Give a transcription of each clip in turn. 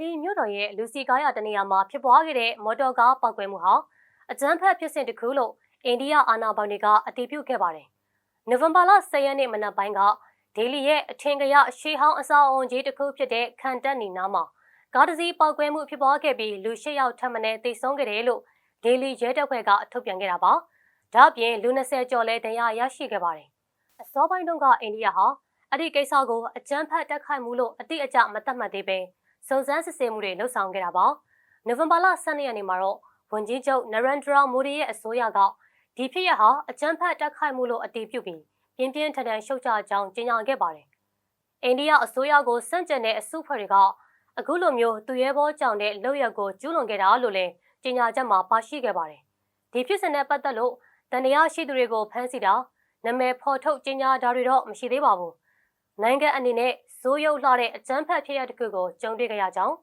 လီမြို့တော်ရဲ့လူစီကားရတနေရာမှာဖြစ်ပွားခဲ့တဲ့မော်တော်ကားပောက်ကွဲမှုဟာအကြမ်းဖက်ဖြစ်စဉ်တစ်ခုလို့အိန္ဒိယအာဏာပိုင်တွေကအတည်ပြုခဲ့ပါတယ်။နိုဝင်ဘာလ10ရက်နေ့မနက်ပိုင်းကဒေလီရဲ့အထင်ကရရှေးဟောင်းအဆောက်အုံကြီးတစ်ခုဖြစ်တဲ့ခန်တက်နီနာမှာကားတစ်စီးပောက်ကွဲမှုဖြစ်ပွားခဲ့ပြီးလူ၈ယောက်ထပ်မံသေဆုံးခဲ့တယ်လို့ဒေလီရဲတပ်ဖွဲ့ကထုတ်ပြန်ခဲ့တာပါ။ဒါ့အပြင်လူ20ကျော်လည်းဒဏ်ရာရရှိခဲ့ပါတယ်။အစောပိုင်းတုန်းကအိန္ဒိယဟာအဲ့ဒီကိစ္စကိုအကြမ်းဖက်တက်ခိုက်မှုလို့အတိအကျမသတ်မှတ်သေးပဲ စုံစမ်းစစ်ဆေးမှုတွေလှုပ်ဆောင်ခဲ့တာပါ။နိုဝင်ဘာလ12ရက်နေ့မှာတော့ဝန်ကြီးချုပ်နရန်ဒရာမိုဒီရဲ့အစိုးရကဒီဖြစ်ရဟာအကြမ်းဖက်တက်ခိုက်မှုလို့အတည်ပြုပြီးပြင်းပြင်းထန်ထန်ရှုတ်ချကြောင်းကြေညာခဲ့ပါတယ်။အိန္ဒိယအစိုးရကိုစန့်ကျင်တဲ့အစုဖွဲ့တွေကအခုလိုမျိုးသူရဲဘောကြောင့်တဲ့လောက်ရက်ကိုကျူးလွန်ခဲ့တာလို့လည်းကြေညာချက်မှာပါရှိခဲ့ပါတယ်။ဒီဖြစ်စဉ်နဲ့ပတ်သက်လို့တန်တရားရှိသူတွေကိုဖမ်းဆီးတာနာမည်ဖော်ထုတ်ကြေညာတာတွေတော့မရှိသေးပါဘူး။ နိုင်ငံအနေနဲ့ဇိုးရုပ်လှတဲ့အကြမ်းဖက်ဖြစ်ရတဲ့ခုကိုကြုံတွေ့ကြရကြောင်း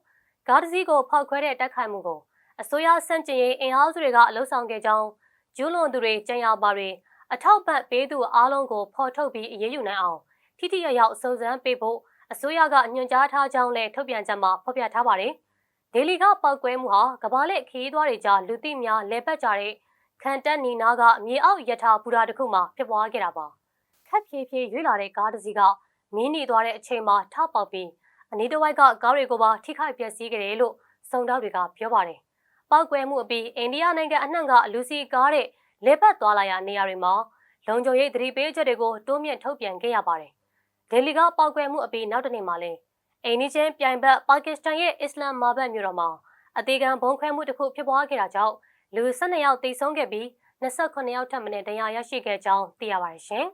ကားတစ်စီးကိုဖောက်ခွဲတဲ့တက်ခိုက်မှုကိုအစိုးရစန့်ကျင်ရေးအင်အားစုတွေကအလုံးဆောင်ခဲ့ကြောင်းကျူးလွန်သူတွေကြံရပါတွေအထောက်ပံ့ပေးသူအားလုံးကိုဖော်ထုတ်ပြီးအရေးယူနိုင်အောင်ထိထိရရောက်စုံစမ်းပေးဖို့အစိုးရကညွှန်ကြားထားကြောင်းလည်းထုတ်ပြန်ချက်မှာဖော်ပြထားပါတယ်။ဒေလီကပောက်ကွဲမှုဟာကဘာလက်ခီးသွားတွေကြားလူသိများလဲပတ်ကြတဲ့ခန်တက်နီနာကမြေအောက်ယထာဘူရာတစ်ခုမှာဖြစ်ပွားခဲ့တာပါ။ခက်ဖြည်းဖြည်းရွေ့လာတဲ့ကားတစ်စီးက မင်းနေသွားတဲ့အချိန်မှာထပေါက်ပြီးအနီးတစ်ဝိုက်ကကားတွေကိုပါထိခိုက်ပျက်စီးခဲ့တယ်လို့စုံတောက်တွေကပြောပါတယ်။ပောက်ကွဲမှုအပြီးအိန္ဒိယနိုင်ငံအနှံ့ကလူစီကားတဲ့လေပတ်သွားလာရာနေရာတွေမှာလုံခြုံရေးသတိပေးချက်တွေကိုတိုးမြင့်ထုတ်ပြန်ခဲ့ရပါတယ်။ဒေလီကပောက်ကွဲမှုအပြီးနောက်တစ်နေ့မှာလဲအိန္ဒိချင်းပြိုင်ဘက်ပါကစ္စတန်ရဲ့အစ္စလမ်မာဘတ်မြို့တော်မှာအသေးခံဘုံခွဲမှုတစ်ခုဖြစ်ပွားခဲ့တာကြောင့်လူ12ယောက်သေဆုံးခဲ့ပြီး29ယောက်ထပ်မံဒဏ်ရာရရှိခဲ့ကြောင်းသိရပါတယ်ရှင်